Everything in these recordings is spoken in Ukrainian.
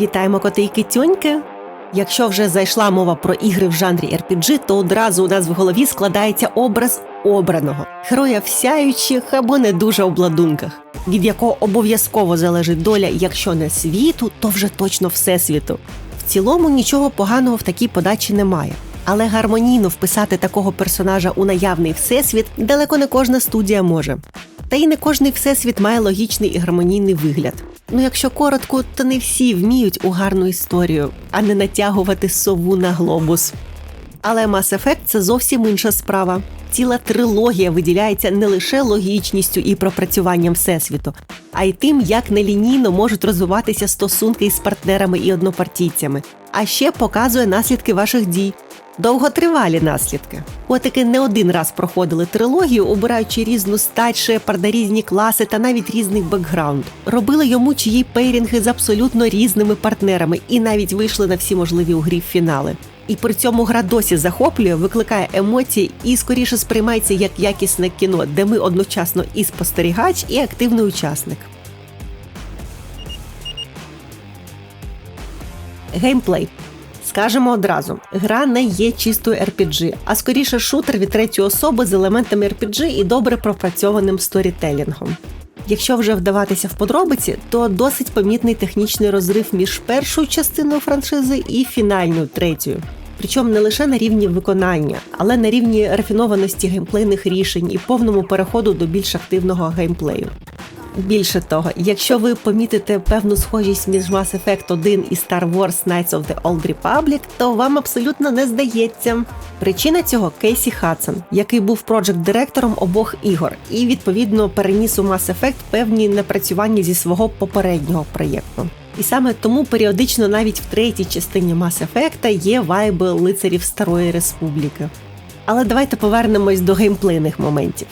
Вітаємо коти і китюньки! Якщо вже зайшла мова про ігри в жанрі RPG, то одразу у нас в голові складається образ обраного героя в сяючих або не дуже обладунках, від якого обов'язково залежить доля, якщо не світу, то вже точно всесвіту. В цілому нічого поганого в такій подачі немає. Але гармонійно вписати такого персонажа у наявний всесвіт далеко не кожна студія може. Та й не кожний всесвіт має логічний і гармонійний вигляд. Ну, якщо коротко, то не всі вміють у гарну історію, а не натягувати сову на глобус. Але Mass Effect – це зовсім інша справа. Ціла трилогія виділяється не лише логічністю і пропрацюванням всесвіту, а й тим, як нелінійно можуть розвиватися стосунки із партнерами і однопартійцями, а ще показує наслідки ваших дій. Довготривалі наслідки. Котики не один раз проходили трилогію, обираючи різну стать Шепарда, різні класи та навіть різний бекграунд. Робили йому чиї пейрінги з абсолютно різними партнерами і навіть вийшли на всі можливі у грі фінали. І при цьому гра досі захоплює, викликає емоції і скоріше сприймається як якісне кіно, де ми одночасно і спостерігач, і активний учасник. Геймплей. Скажемо одразу, гра не є чистою RPG, а скоріше шутер від третьої особи з елементами RPG і добре пропрацьованим сторітелінгом. Якщо вже вдаватися в подробиці, то досить помітний технічний розрив між першою частиною франшизи і фінальною третьою. Причому не лише на рівні виконання, але на рівні рафінованості геймплейних рішень і повному переходу до більш активного геймплею. Більше того, якщо ви помітите певну схожість між Mass Effect 1 і Star Wars Knights of the Old Republic, то вам абсолютно не здається. Причина цього Кейсі Хадсон, який був проджект-директором обох ігор, і відповідно переніс у Mass Effect певні напрацювання зі свого попереднього проєкту. І саме тому періодично навіть в третій частині Mass Effect є вайби лицарів Старої Республіки. Але давайте повернемось до геймплейних моментів.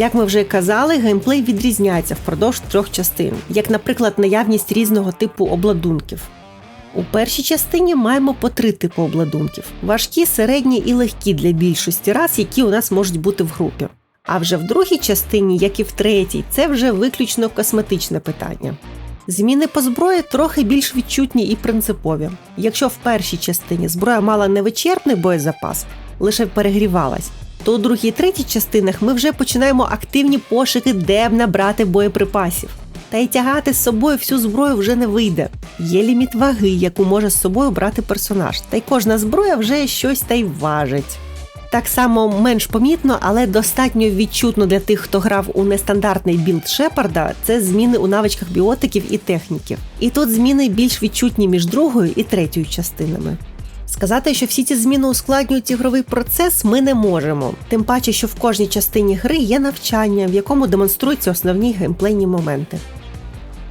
Як ми вже казали, геймплей відрізняється впродовж трьох частин, як, наприклад, наявність різного типу обладунків. У першій частині маємо по три типи обладунків: важкі, середні і легкі для більшості рас, які у нас можуть бути в групі. А вже в другій частині, як і в третій, це вже виключно косметичне питання. Зміни по зброї трохи більш відчутні і принципові. Якщо в першій частині зброя мала невичерпний боєзапас, лише перегрівалась, то у другій третій частинах ми вже починаємо активні пошуки, де б набрати боєприпасів. Та й тягати з собою всю зброю вже не вийде. Є ліміт ваги, яку може з собою брати персонаж, та й кожна зброя вже щось та й важить. Так само менш помітно, але достатньо відчутно для тих, хто грав у нестандартний білд Шепарда, це зміни у навичках біотиків і техніків. І тут зміни більш відчутні між другою і третьою частинами. Сказати, що всі ці зміни ускладнюють ігровий процес, ми не можемо. Тим паче, що в кожній частині гри є навчання, в якому демонструються основні геймплейні моменти.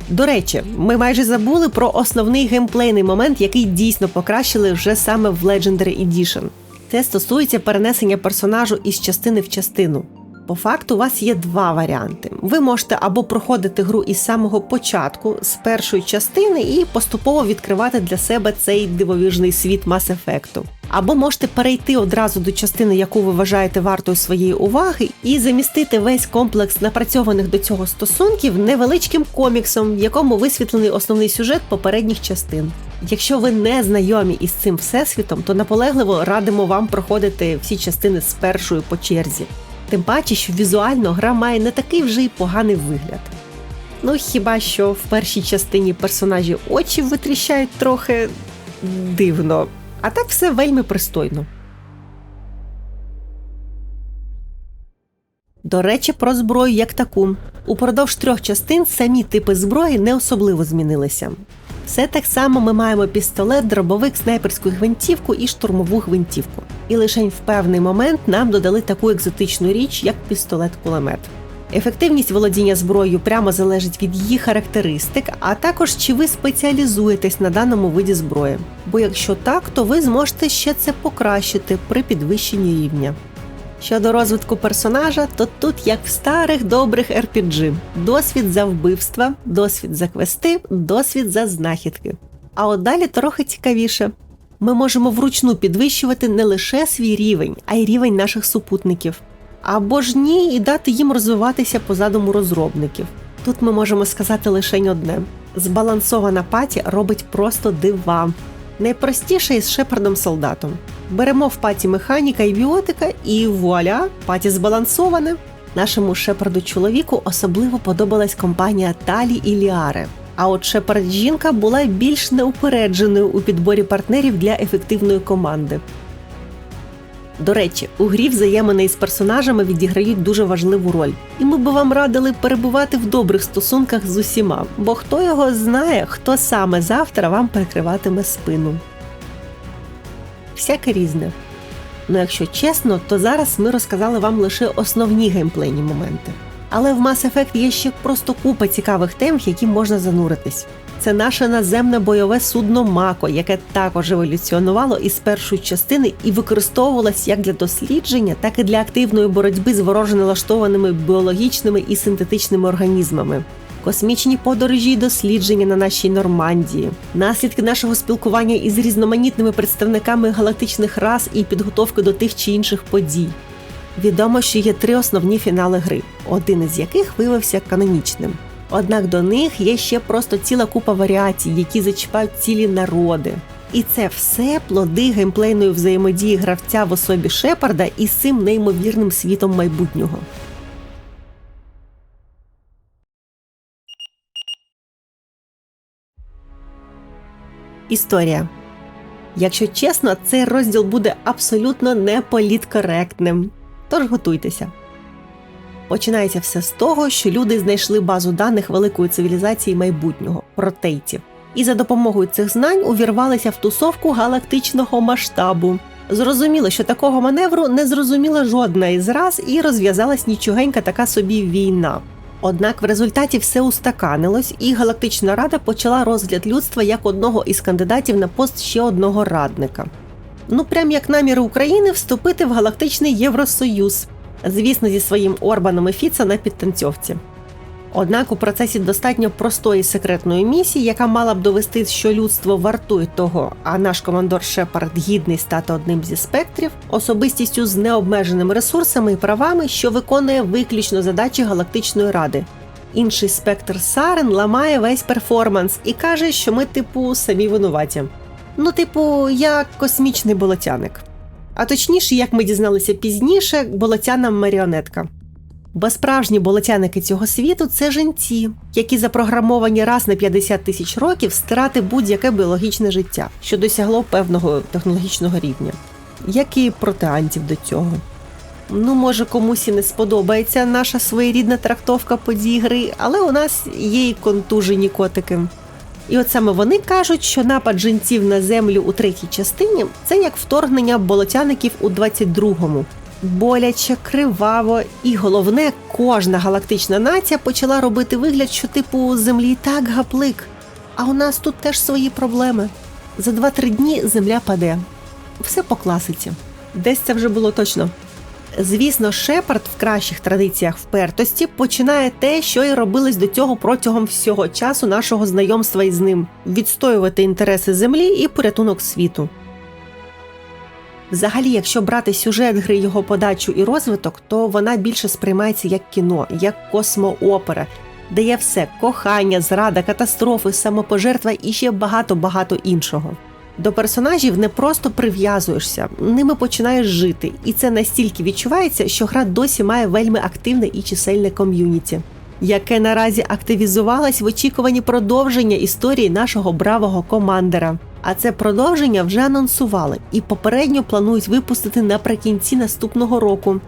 До речі, ми майже забули про основний геймплейний момент, який дійсно покращили вже саме в Legendary Edition. Це стосується перенесення персонажу із частини в частину. По факту у вас є два варіанти. Ви можете або проходити гру із самого початку, з першої частини, і поступово відкривати для себе цей дивовижний світ Mass Effect. Або можете перейти одразу до частини, яку ви вважаєте вартою своєї уваги, і замістити весь комплекс напрацьованих до цього стосунків невеличким коміксом, в якому висвітлений основний сюжет попередніх частин. Якщо ви не знайомі із цим всесвітом, то наполегливо радимо вам проходити всі частини з першою по черзі. Тим паче, що візуально гра має не такий вже й поганий вигляд. Ну, хіба що в першій частині персонажі очі витріщають трохи дивно, а так все вельми пристойно. До речі, про зброю як таку. Упродовж трьох частин самі типи зброї не особливо змінилися. Все так само ми маємо пістолет, дробовик, снайперську гвинтівку і штурмову гвинтівку. І лише в певний момент нам додали таку екзотичну річ, як пістолет-кулемет. Ефективність володіння зброєю прямо залежить від її характеристик, а також чи ви спеціалізуєтесь на даному виді зброї. Бо якщо так, то ви зможете ще це покращити при підвищенні рівня. Щодо розвитку персонажа, то тут як в старих добрих RPG. досвід за вбивства, досвід за квести, досвід за знахідки. А от далі трохи цікавіше. Ми можемо вручну підвищувати не лише свій рівень, а й рівень наших супутників. Або ж ні, і дати їм розвиватися по задуму розробників. Тут ми можемо сказати лише одне: Збалансована паті робить просто дива. Найпростіше із шепардом солдатом. Беремо в паті механіка і біотика, і вуаля, паті збалансоване. Нашому шепарду чоловіку особливо подобалась компанія Талі і Ліари. А от шепард жінка була більш неупередженою у підборі партнерів для ефективної команди. До речі, у грі взаємини із персонажами відіграють дуже важливу роль, і ми би вам радили перебувати в добрих стосунках з усіма, бо хто його знає, хто саме завтра вам перекриватиме спину. Всяке різне. Ну якщо чесно, то зараз ми розказали вам лише основні геймплейні моменти. Але в Mass Effect є ще просто купа цікавих тем, в які можна зануритись. Це наше наземне бойове судно Мако, яке також еволюціонувало із першої частини і використовувалось як для дослідження, так і для активної боротьби з вороже налаштованими біологічними і синтетичними організмами. Космічні подорожі і дослідження на нашій Нормандії, наслідки нашого спілкування із різноманітними представниками галактичних рас і підготовки до тих чи інших подій. Відомо, що є три основні фінали гри, один із яких виявився канонічним. Однак до них є ще просто ціла купа варіацій, які зачіпають цілі народи. І це все плоди геймплейної взаємодії гравця в особі Шепарда із цим неймовірним світом майбутнього. Історія. Якщо чесно, цей розділ буде абсолютно не політкоректним. Тож готуйтеся. Починається все з того, що люди знайшли базу даних великої цивілізації майбутнього протейтів, і за допомогою цих знань увірвалися в тусовку галактичного масштабу. Зрозуміло, що такого маневру не зрозуміла жодна із раз і розв'язалась нічогенька така собі війна. Однак в результаті все устаканилось, і Галактична Рада почала розгляд людства як одного із кандидатів на пост ще одного радника. Ну, прям як наміри України вступити в Галактичний Євросоюз, звісно, зі своїм Орбаном і Фіца на підтанцьовці. Однак у процесі достатньо простої секретної місії, яка мала б довести, що людство вартує того, а наш командор Шепард гідний стати одним зі спектрів, особистістю з необмеженими ресурсами і правами, що виконує виключно задачі Галактичної Ради. Інший спектр Сарен ламає весь перформанс і каже, що ми, типу, самі винуваті. Ну, типу, як космічний болотяник. А точніше, як ми дізналися пізніше, болотяна маріонетка. Бо справжні болотяники цього світу це жінці, які запрограмовані раз на 50 тисяч років стирати будь-яке біологічне життя, що досягло певного технологічного рівня, як і протеантів до цього. Ну, може, комусь і не сподобається наша своєрідна трактовка подій гри, але у нас є і контужені котики. І от саме вони кажуть, що напад жінців на землю у третій частині це як вторгнення болотяників у 22-му. Боляче, криваво, і головне, кожна галактична нація почала робити вигляд, що типу землі так гаплик. А у нас тут теж свої проблеми. За 2-3 дні земля паде. Все по класиці. Десь це вже було точно. Звісно, Шепард в кращих традиціях впертості починає те, що й робилось до цього протягом всього часу нашого знайомства із ним відстоювати інтереси землі і порятунок світу. Взагалі, якщо брати сюжет гри, його подачу і розвиток, то вона більше сприймається як кіно, як космоопера, де є все кохання, зрада, катастрофи, самопожертва і ще багато багато іншого. До персонажів не просто прив'язуєшся, ними починаєш жити, і це настільки відчувається, що гра досі має вельми активне і чисельне ком'юніті, яке наразі активізувалось в очікуванні продовження історії нашого бравого командера. А це продовження вже анонсували і попередньо планують випустити наприкінці наступного року.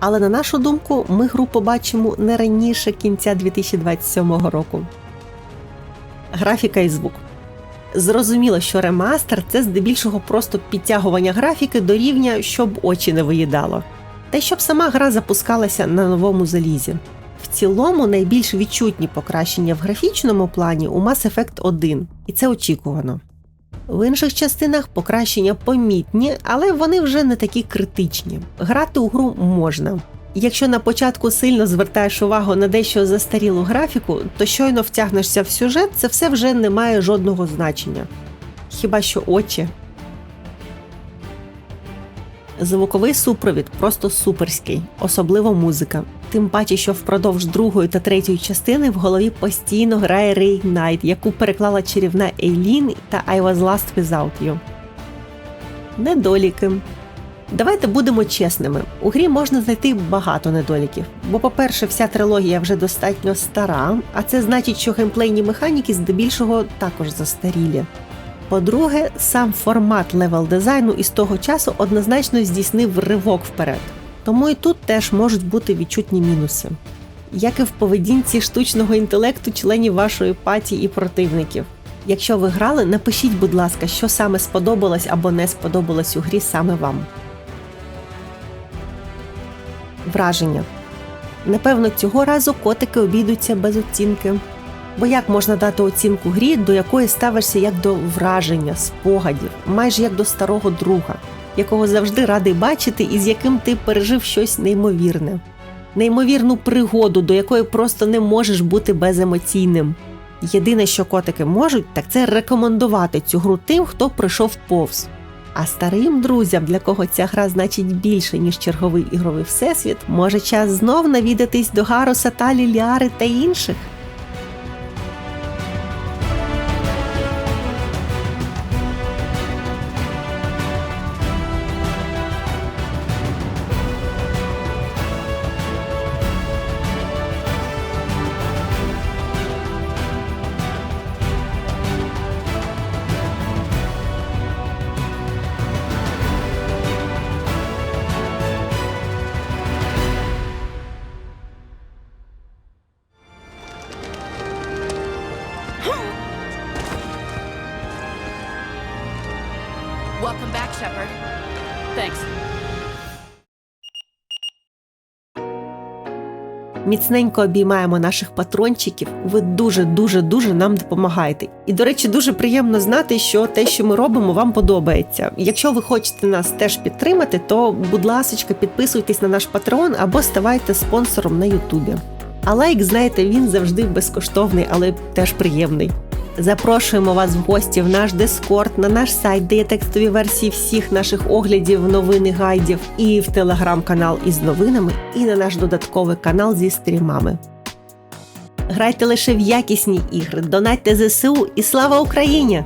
Але на нашу думку, ми гру побачимо не раніше кінця 2027 року. Графіка і звук. Зрозуміло, що ремастер це здебільшого просто підтягування графіки до рівня, щоб очі не виїдало, та й щоб сама гра запускалася на новому залізі. В цілому найбільш відчутні покращення в графічному плані у Mass Effect 1, і це очікувано. В інших частинах покращення помітні, але вони вже не такі критичні. Грати у гру можна. Якщо на початку сильно звертаєш увагу на дещо застарілу графіку, то щойно втягнешся в сюжет, це все вже не має жодного значення. Хіба що очі. Звуковий супровід просто суперський, особливо музика. Тим паче, що впродовж другої та третьої частини в голові постійно грає Reignite, яку переклала чарівна Ейлін та I Was Lost Without You. Недоліки. Давайте будемо чесними. У грі можна знайти багато недоліків. Бо, по-перше, вся трилогія вже достатньо стара, а це значить, що геймплейні механіки здебільшого також застарілі. По-друге, сам формат левел дизайну із того часу однозначно здійснив ривок вперед. Тому і тут теж можуть бути відчутні мінуси. Як і в поведінці штучного інтелекту членів вашої паті і противників. Якщо ви грали, напишіть, будь ласка, що саме сподобалось або не сподобалось у грі саме вам. Враження. Напевно, цього разу котики обійдуться без оцінки. Бо як можна дати оцінку грі, до якої ставишся як до враження, спогадів, майже як до старого друга, якого завжди радий бачити і з яким ти пережив щось неймовірне, неймовірну пригоду, до якої просто не можеш бути беземоційним. Єдине, що котики можуть, так це рекомендувати цю гру тим, хто прийшов повз. А старим друзям, для кого ця гра значить більше, ніж черговий ігровий всесвіт, може час знов навідатись до Гаруса та Ліліари та інших. Міцненько обіймаємо наших патрончиків. Ви дуже дуже дуже нам допомагаєте. І до речі, дуже приємно знати, що те, що ми робимо, вам подобається. Якщо ви хочете нас теж підтримати, то будь ласка, підписуйтесь на наш патрон або ставайте спонсором на Ютубі. А лайк, знаєте, він завжди безкоштовний, але теж приємний. Запрошуємо вас в гості в наш Дискорд, на наш сайт, де є текстові версії всіх наших оглядів, новин гайдів, і в телеграм-канал із новинами, і на наш додатковий канал зі стрімами. Грайте лише в якісні ігри, донатьте ЗСУ і слава Україні!